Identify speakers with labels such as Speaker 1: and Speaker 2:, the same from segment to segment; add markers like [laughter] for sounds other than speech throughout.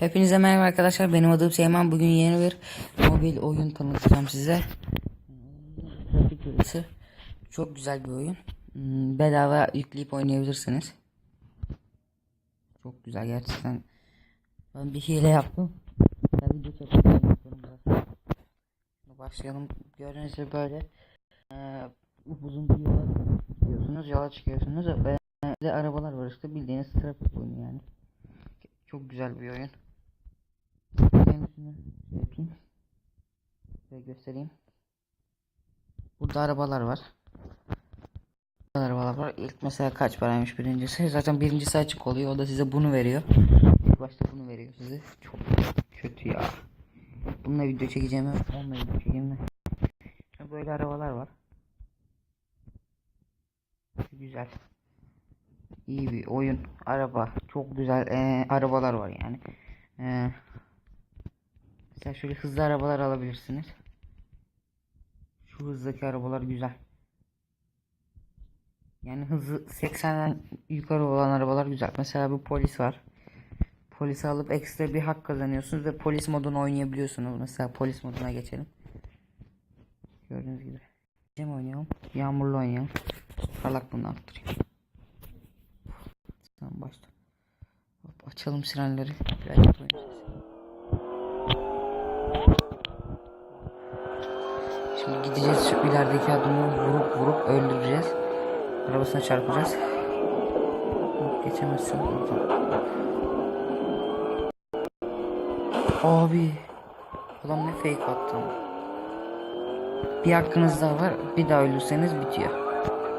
Speaker 1: Hepinize merhaba arkadaşlar. Benim adım Seyman. Bugün yeni bir mobil oyun tanıtacağım size. Çok güzel bir oyun. Hmm, Bedava yükleyip oynayabilirsiniz. Çok güzel gerçekten. Ben bir hile yaptım. Başlayalım. Gördüğünüz gibi böyle eee, uzun bir yola gidiyorsunuz. Yola çıkıyorsunuz ve arabalar var işte bildiğiniz trafik oyunu yani. Çok güzel bir oyun. Şey yapayım. Şöyle göstereyim. Burada arabalar var. Arabalar var. İlk mesela kaç paraymış birincisi? Zaten birincisi açık oluyor. O da size bunu veriyor. İlk başta bunu veriyor size. Çok kötü ya. Bununla video çekeceğim. Onunla video çekeceğim. Böyle arabalar var. Güzel. İyi bir oyun. Araba. Çok güzel eee, arabalar var yani. Eee Mesela şöyle hızlı arabalar alabilirsiniz. Şu hızdaki arabalar güzel. Yani hızı 80'den yukarı olan arabalar güzel. Mesela bu polis var. Polisi alıp ekstra bir hak kazanıyorsunuz ve polis modunu oynayabiliyorsunuz. Mesela polis moduna geçelim. Gördüğünüz gibi. Cem oynayalım. Yağmurlu oynayalım. Parlak bunu arttırayım. Tamam başla. Açalım sirenleri. Biraz oynayacağız. Şimdi gideceğiz şu ilerideki adamı vurup vurup öldüreceğiz. Arabasına çarpacağız. Geçemezsin. Abi. Adam ne fake attı ama. Bir hakkınız daha var. Bir daha ölürseniz bitiyor.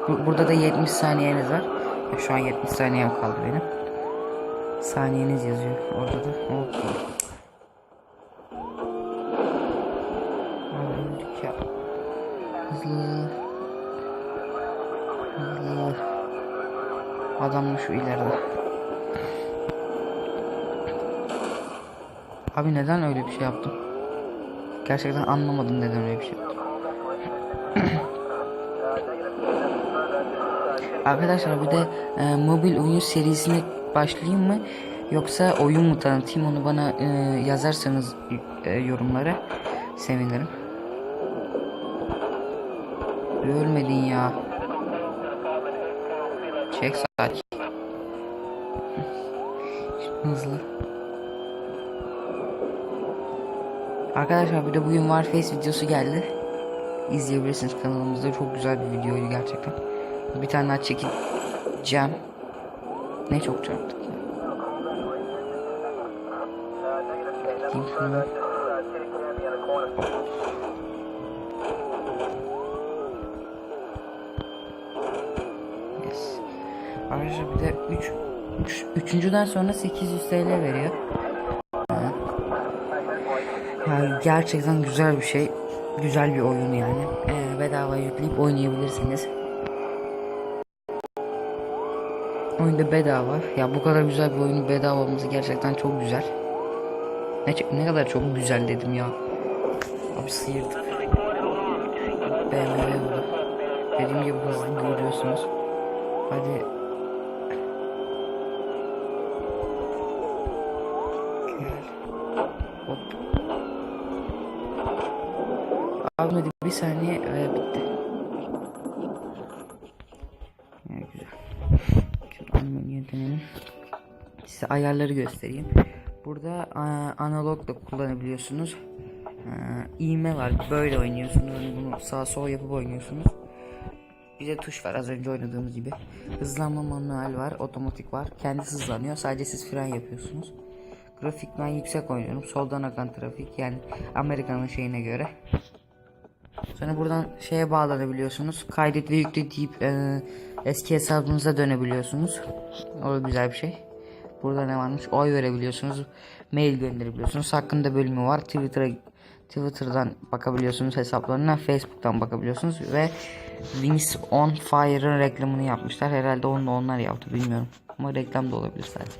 Speaker 1: Bu- burada da 70 saniyeniz var. Şu an 70 saniyem kaldı benim. Saniyeniz yazıyor orada da. Hop. Hızlı. Hızlı. Adam mı şu ileride? Abi neden öyle bir şey yaptım? Gerçekten anlamadım neden öyle bir şey yaptım. [clears throat] Arkadaşlar bir de e, mobil oyun serisine başlayayım mı? Yoksa oyun mu tanıtayım onu bana e, yazarsanız e, yorumlara sevinirim. Ölmedin ya. Çek. Şimdi hızlı. Arkadaşlar bir de bugün Warface videosu geldi. İzleyebilirsiniz kanalımızda. Çok güzel bir videoydu gerçekten. Bir tane daha çekeceğim. Ne çok çarptık ya. Diyeyim şunu. Ayrıca bir de 3 üç, üçüncüden sonra 800 TL veriyor. Yani gerçekten güzel bir şey. Güzel bir oyun yani. Ee, bedava yükleyip oynayabilirsiniz. Oyunda bedava. Ya bu kadar güzel bir oyunun bedava olması gerçekten çok güzel. Ne, ne kadar çok güzel dedim ya. Abi sıyırdık. BMW bu. Dediğim gibi hızlı görüyorsunuz. Hadi. Hadi bir saniye ve bitti. Ya güzel. Şimdi animeye dönelim. Size ayarları göstereyim. Burada analog da kullanabiliyorsunuz. İğme var. Böyle oynuyorsunuz. Hani bunu sağ sol yapıp oynuyorsunuz. Bir de tuş var az önce oynadığımız gibi. Hızlanma manuel var, otomatik var. Kendisi hızlanıyor. Sadece siz fren yapıyorsunuz. Grafik ben yüksek oynuyorum. Soldan akan trafik yani Amerika'nın şeyine göre. Sonra buradan şeye bağlanabiliyorsunuz. Kaydet ve yükle deyip e, eski hesabınıza dönebiliyorsunuz. O güzel bir şey. Burada ne varmış? Oy verebiliyorsunuz. Mail gönderebiliyorsunuz. Hakkında bölümü var. Twitter'a Twitter'dan bakabiliyorsunuz hesaplarına. Facebook'tan bakabiliyorsunuz ve Wings on Fire'ın reklamını yapmışlar. Herhalde onu da onlar yaptı bilmiyorum. Ama reklam da olabilir sadece.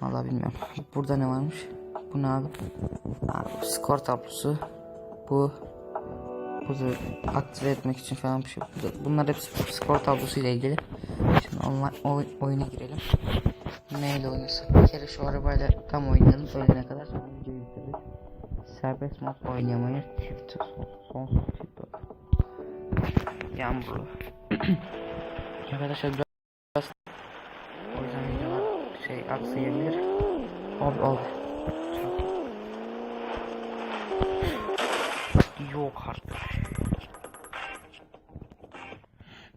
Speaker 1: Vallahi bilmiyorum. Burada ne varmış? Bu ne abi? Abi skor tablosu. Bu Burada aktive etmek için falan bir şey. Bunlar hepsi skor tablosu ile ilgili. Şimdi online oy- oyuna girelim. Neyle oynasın? Bir kere şu arabayla tam oynayalım ölene kadar sonra videoyu bitiririz. Serbest mod oynayamayız. Çift son çift Yağmurlu. [clears throat] Arkadaşlar biraz o yüzden videolar şey aksayabilir. Abi abi. Yok artık.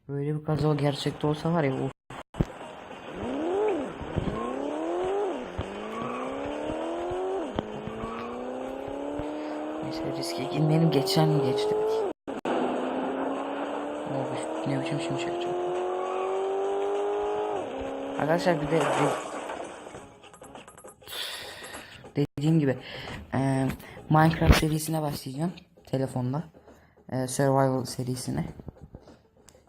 Speaker 1: Böyle bir kaza gerçekte olsa var ya of. Neyse riske girmeyelim. Geçen mi geçtik? Ne, biçim şimdi şey. Arkadaşlar bir de dediğim gibi e, Minecraft serisine başlayacağım telefonda. E, Survival serisine.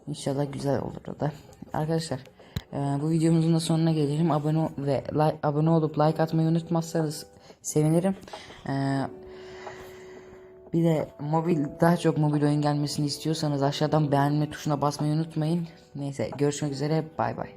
Speaker 1: İnşallah güzel olur o da. Arkadaşlar e, bu videomuzun da sonuna gelelim. Abone ve like, abone olup like atmayı unutmazsanız sevinirim. E, bir de mobil daha çok mobil oyun gelmesini istiyorsanız aşağıdan beğenme tuşuna basmayı unutmayın. Neyse görüşmek üzere bay bay.